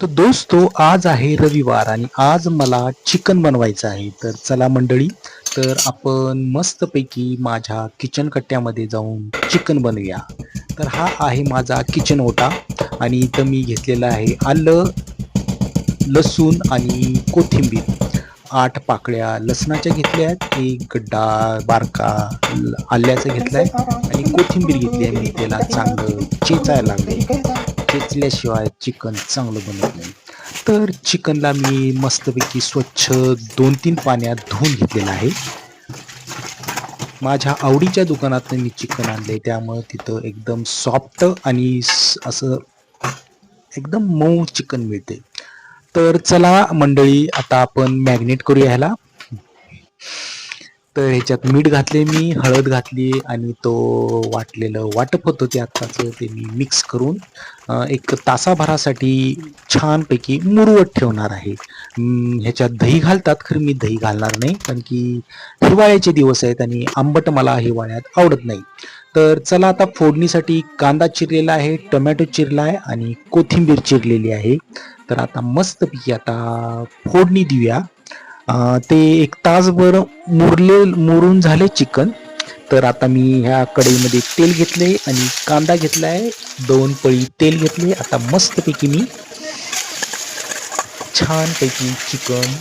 तर दोस्तो आज आहे रविवार आणि आज मला चिकन बनवायचं आहे. तर चला मंडळी तर आपण मस्तपैकी माझ्या किचन कट्ट्यामध्ये जाऊन चिकन बनवूया. तर हा आहे माझा किचन ओटा आणि इथं मी घेतलेलं आहे आलं लसूण आणि कोथिंबीर. आठ पाकळ्या लसणाच्या घेतल्या आहेत एक गड्डा बारका आल्याचं घेतला आहे आणि कोथिंबीर घेतली आहे मी त्याला चांगलं चेचायला लागले चेचल्याशिवाय चिकन चांगलं बनत नाही. तर चिकनला मी मस्तपैकी स्वच्छ दोन तीन पाण्यात धुवून घेतलेलं आहे. माझ्या आवडीच्या दुकानातनं मी चिकन आणले त्यामुळं तिथं एकदम सॉफ्ट आणि असं एकदम मऊ चिकन मिळते. तर चला मंडळी आता आपण मॅग्नेट करूया ह्याला. तर ह्याच्यात मीठ घातले मी हळद घातली आणि तो वाटलेलं वाटप होतं ते आत्ताचं ते मी मिक्स करून एक तासाभरासाठी छानपैकी मुरवत ठेवणार आहे. ह्याच्यात दही घालतात खरं मी दही घालणार नाही कारण की हिवाळ्याचे दिवस आहेत आणि आंबट मला हिवाळ्यात आवडत नाही. तर चला आता फोडणीसाठी कांदा चिरलेला आहे टोमॅटो चिरला आहे आणि कोथिंबीर चिरलेली आहे. तर आता मस्तपैकी आता फोडणी देऊया. ते एक तासभर मुरले मुरून झाले चिकन. तर आता मी ह्या कढईमध्ये तेल घेतले आणि कांदा घेतलाय. दोन पळी तेल घेतले. आता मस्तपैकी मी छानपैकी चिकन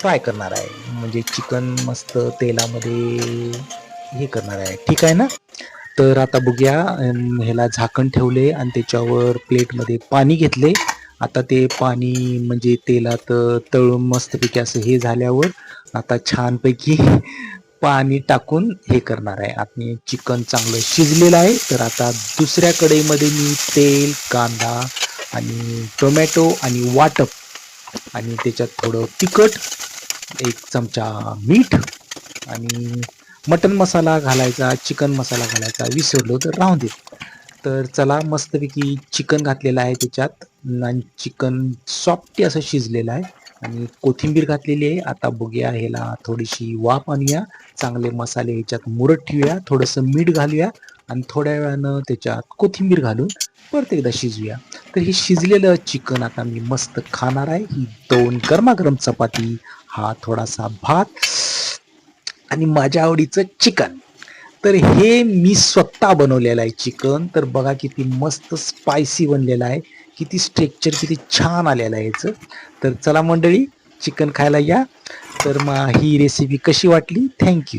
फ्राय करणार आहे. म्हणजे चिकन मस्त तेलामध्ये हे करणार आहे. ठीक आहे ना? तर आता बघूया. ह्याला झाकण ठेवले आणि त्याच्यावर प्लेटमध्ये पाणी घेतले. आता ते पाणी म्हणजे तेलात तळून मस्तपैकी असं हे झाल्यावर आता छानपैकी पाणी टाकून हे करणार आहे. आणि चिकन चांगलं शिजलेलं आहे. तर आता दुसऱ्या कढईमध्ये मी तेल कांदा आणि टोमॅटो आणि वाटप आणि त्याच्यात थोडं तिखट एक चमचा मीठ आणि मटन मसाला घालायचा चिकन मसाला घालायचा विसरलो तर राहून दे. तर चला मस्तपैकी चिकन घातलेलं आहे त्याच्यात. आणि चिकन सॉफ्टी असं शिजलेलं आहे. आणि कोथिंबीर घातलेली आहे. आता बघूया ह्याला थोडीशी वाफ आणूया. चांगले मसाले ह्याच्यात मुरत ठेवूया. थोडंसं मीठ घालूया. आणि थोड्या वेळानं त्याच्यात कोथिंबीर घालून परत एकदा शिजूया. तर हे शिजलेलं चिकन आता मी मस्त खाणार आहे. ही दोन गरमागरम चपाती हा थोडासा भात आणि माझ्या आवडीचं चिकन. तर हे मी स्वतः बनवलेलं आहे चिकन. तर बघा किती मस्त स्पायसी बनलेलं आहे. किती स्ट्रेक्चर किती छान आलेलं आहे याचं. तर चला मंडळी चिकन खायला या. तर मग ही रेसिपी कशी वाटली? थँक्यू